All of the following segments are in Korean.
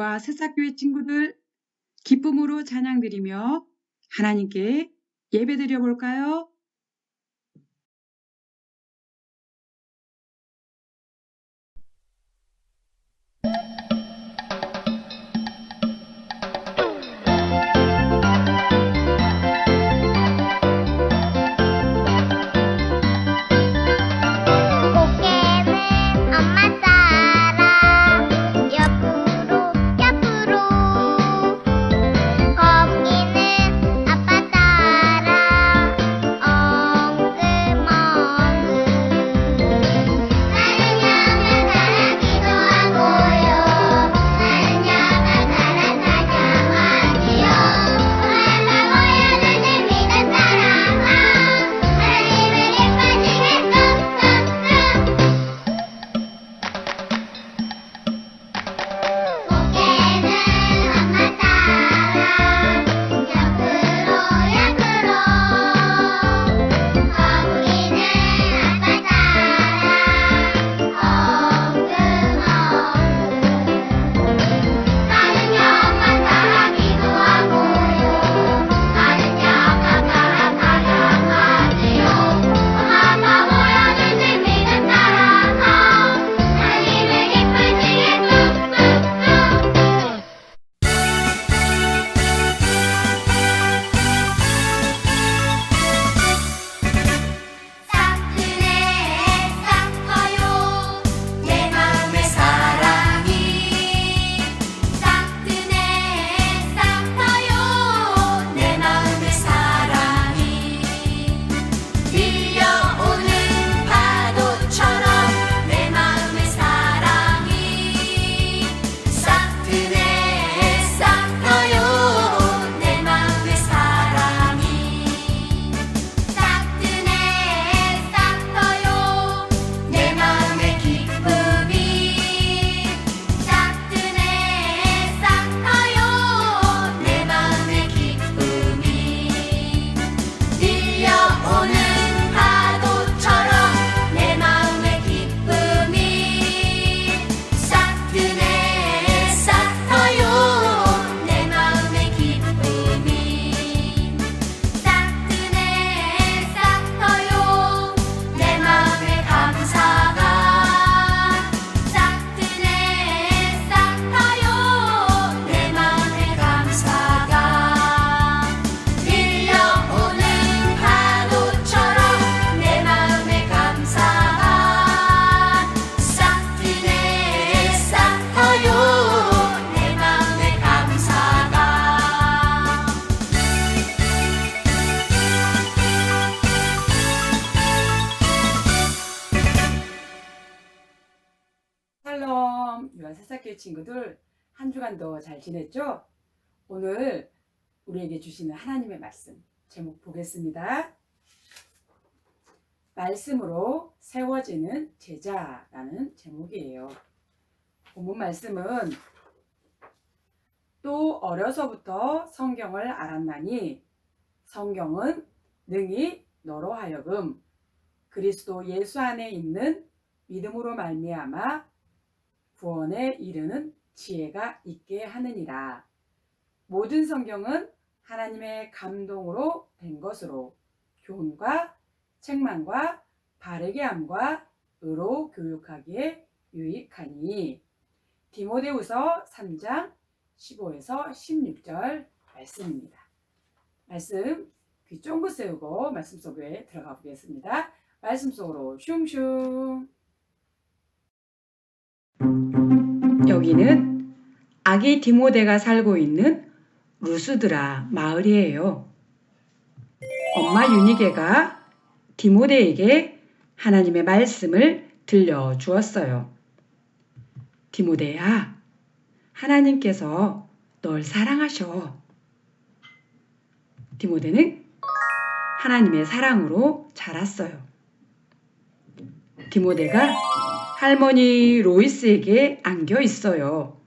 유아 새싹교회 친구들 기쁨으로 찬양드리며 하나님께 예배드려 볼까요? 친구들 한 주간도 잘 지냈죠? 오늘 우리에게 주시는 하나님의 말씀 제목 보겠습니다. 말씀으로 세워지는 제자라는 제목이에요. 본문 말씀은 또 어려서부터 성경을 알았나니 성경은 능히 너로 하여금 그리스도 예수 안에 있는 믿음으로 말미암아 구원에 이르는 지혜가 있게 하느니라. 모든 성경은 하나님의 감동으로 된 것으로 교훈과 책망과 바르게 함과 의로 교육하기에 유익하니 디모데후서 3장 15에서 16절 말씀입니다. 말씀 귀 쫑긋 세우고 말씀 속에 들어가 보겠습니다. 말씀 속으로 슝슝 여기는 아기 디모데가 살고 있는 루스드라 마을이에요. 엄마 유니게가 디모데에게 하나님의 말씀을 들려 주었어요. 디모데야, 하나님께서 널 사랑하셔. 디모데는 하나님의 사랑으로 자랐어요. 디모데가 할머니 로이스에게 안겨 있어요.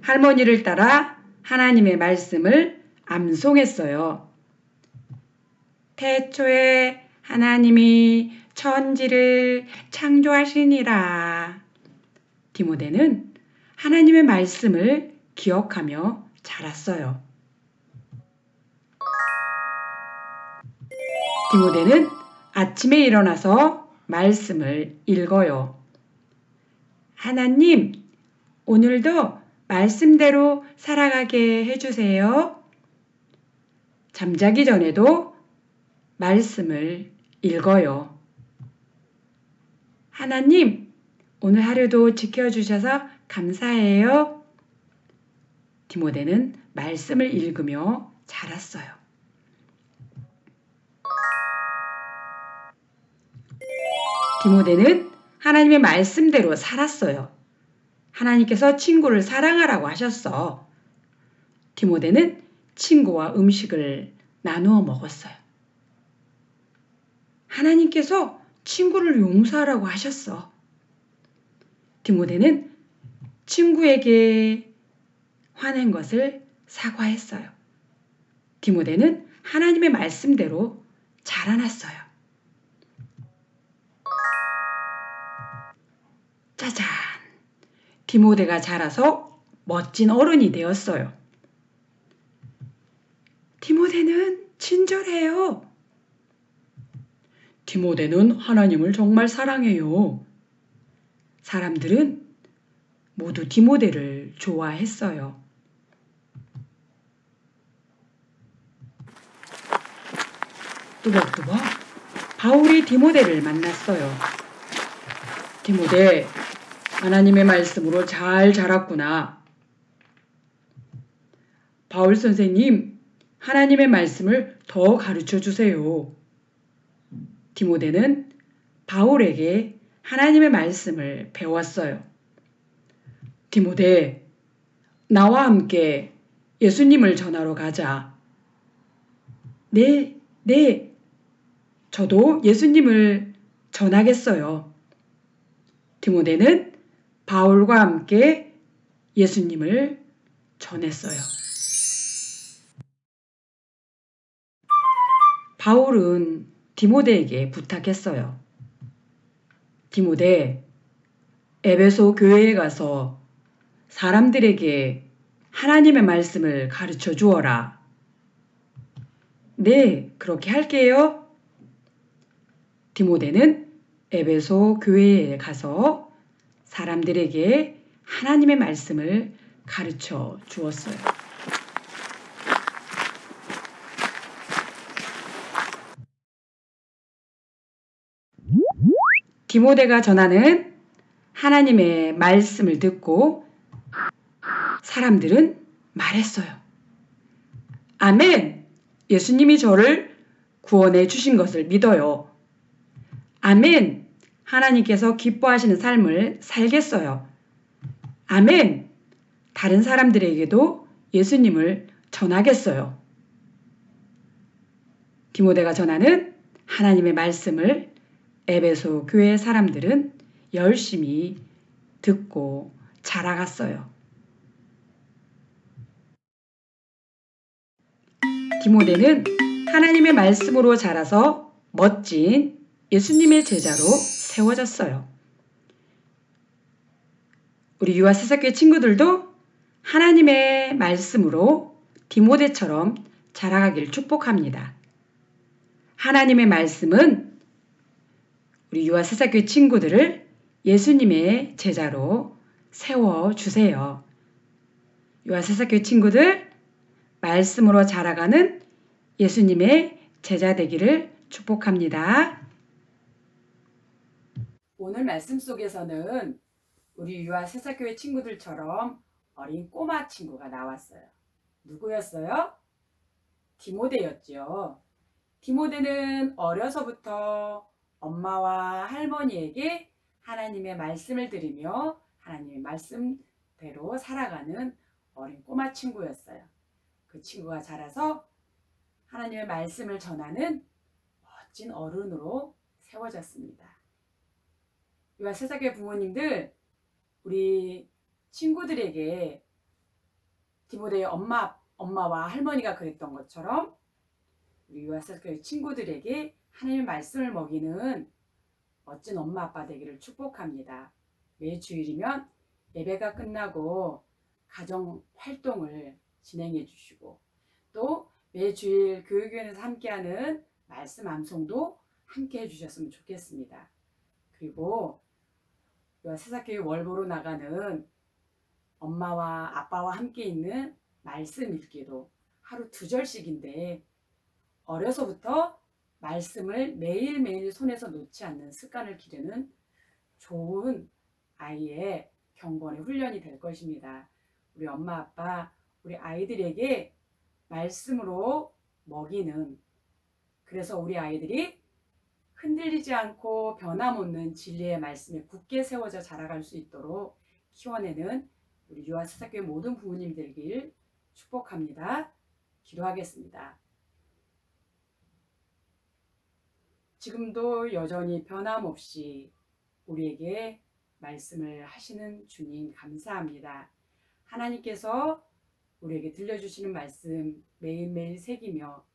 할머니를 따라 하나님의 말씀을 암송했어요. 태초에 하나님이 천지를 창조하시니라. 디모데는 하나님의 말씀을 기억하며 자랐어요. 디모데는 아침에 일어나서 말씀을 읽어요. 하나님, 오늘도 말씀대로 살아가게 해주세요. 잠자기 전에도 말씀을 읽어요. 하나님, 오늘 하루도 지켜주셔서 감사해요. 디모데는 말씀을 읽으며 자랐어요. 디모데는 하나님의 말씀대로 살았어요. 하나님께서 친구를 사랑하라고 하셨어. 디모데는 친구와 음식을 나누어 먹었어요. 하나님께서 친구를 용서하라고 하셨어. 디모데는 친구에게 화낸 것을 사과했어요. 디모데는 하나님의 말씀대로 자라났어요. 짜잔! 디모데가 자라서 멋진 어른이 되었어요. 디모데는 친절해요. 디모데는 하나님을 정말 사랑해요. 사람들은 모두 디모데를 좋아했어요. 뚜벅뚜벅 바울이 디모데를 만났어요. 디모데, 하나님의 말씀으로 잘 자랐구나. 바울 선생님, 하나님의 말씀을 더 가르쳐 주세요. 디모데는 바울에게 하나님의 말씀을 배웠어요. 디모데, 나와 함께 예수님을 전하러 가자. 네, 네. 저도 예수님을 전하겠어요. 디모데는 바울과 함께 예수님을 전했어요. 바울은 디모데에게 부탁했어요. 디모데, 에베소 교회에 가서 사람들에게 하나님의 말씀을 가르쳐 주어라. 네, 그렇게 할게요. 디모데는 에베소 교회에 가서 사람들에게 하나님의 말씀을 가르쳐 주었어요. 디모데가 전하는 하나님의 말씀을 듣고 사람들은 말했어요. 아멘! 예수님이 저를 구원해 주신 것을 믿어요. 아멘! 하나님께서 기뻐하시는 삶을 살겠어요. 아멘! 다른 사람들에게도 예수님을 전하겠어요. 디모데가 전하는 하나님의 말씀을 에베소 교회 사람들은 열심히 듣고 자라갔어요. 디모데는 하나님의 말씀으로 자라서 멋진 예수님의 제자로 세워졌어요. 우리 유아 세사교회 친구들도 하나님의 말씀으로 디모데처럼 자라가길 축복합니다. 하나님의 말씀은 우리 유아 세사교회 친구들을 예수님의 제자로 세워 주세요. 유아 세사교회 친구들 말씀으로 자라가는 예수님의 제자 되기를 축복합니다. 오늘 말씀 속에서는 우리 유아 세사교회 친구들처럼 어린 꼬마 친구가 나왔어요. 누구였어요? 디모데였죠. 디모데는 어려서부터 엄마와 할머니에게 하나님의 말씀을 들으며 하나님의 말씀대로 살아가는 어린 꼬마 친구였어요. 그 친구가 자라서 하나님의 말씀을 전하는 멋진 어른으로 세워졌습니다. 유아 세상의 부모님들, 우리 친구들에게 디모데의 엄마 엄마와 할머니가 그랬던 것처럼 우리 유아사교회 친구들에게 하나님의 말씀을 먹이는 멋진 엄마 아빠 되기를 축복합니다. 매 주일이면 예배가 끝나고 가정 활동을 진행해 주시고 또 매 주일 교육위원회에서 함께하는 말씀 암송도 함께 해주셨으면 좋겠습니다. 그리고 세사교회 월보로 나가는 엄마와 아빠와 함께 있는 말씀 읽기도 하루 두 절씩인데 어려서부터 말씀을 매일매일 손에서 놓지 않는 습관을 기르는 좋은 아이의 경건의 훈련이 될 것입니다. 우리 엄마 아빠 우리 아이들에게 말씀으로 먹이는 그래서 우리 아이들이 흔들리지 않고 변함없는 진리의 말씀에 굳게 세워져 자라갈 수 있도록 키워내는 우리 유아 사사교회 모든 부모님 되길 축복합니다. 기도하겠습니다. 지금도 여전히 변함없이 우리에게 말씀을 하시는 주님 감사합니다. 하나님께서 우리에게 들려주시는 말씀 매일매일 새기며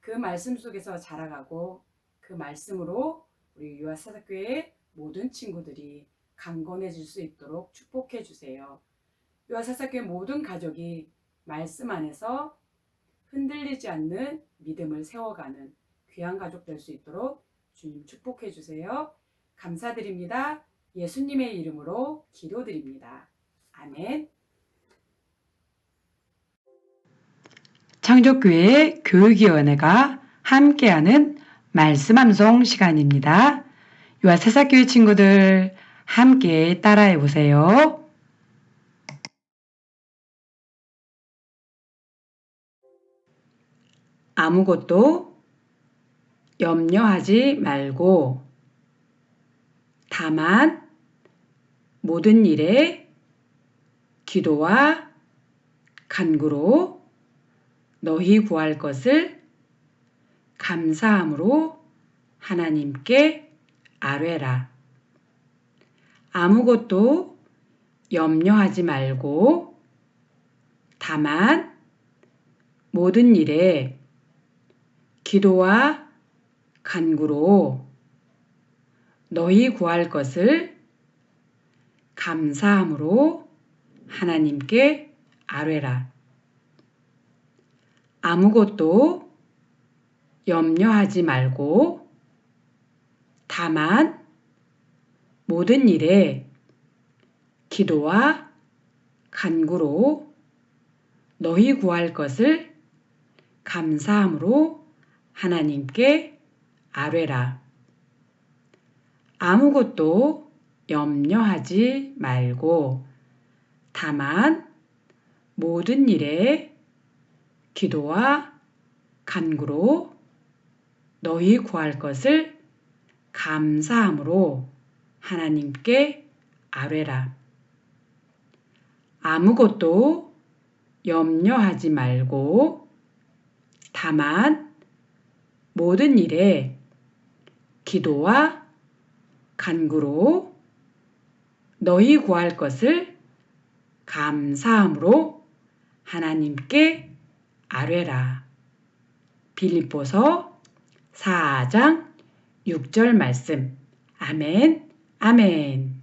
그 말씀 속에서 자라가고 그 말씀으로 우리 유아사사교회 모든 친구들이 강건해질 수 있도록 축복해 주세요. 유아사사교회 모든 가족이 말씀 안에서 흔들리지 않는 믿음을 세워가는 귀한 가족 될 수 있도록 주님 축복해 주세요. 감사드립니다. 예수님의 이름으로 기도드립니다. 아멘. 창조교회 교육위원회가 함께하는 말씀 암송 시간입니다. 유아세사교회 친구들 함께 따라해 보세요. 아무것도 염려하지 말고 다만 모든 일에 기도와 간구로 너희 구할 것을 감사함으로 하나님께 아뢰라. 아무것도 염려하지 말고 다만 모든 일에 기도와 간구로 너희 구할 것을 감사함으로 하나님께 아뢰라. 아무것도 염려하지 말고 다만 모든 일에 기도와 간구로 너희 구할 것을 감사함으로 하나님께 아뢰라. 아무것도 염려하지 말고 다만 모든 일에 기도와 간구로 너희 구할 것을 감사함으로 하나님께 아뢰라. 아무것도 염려하지 말고 다만 모든 일에 기도와 간구로 너희 구할 것을 감사함으로 하나님께 아뢰라. 빌립보서 4장 6절 말씀. 아멘, 아멘.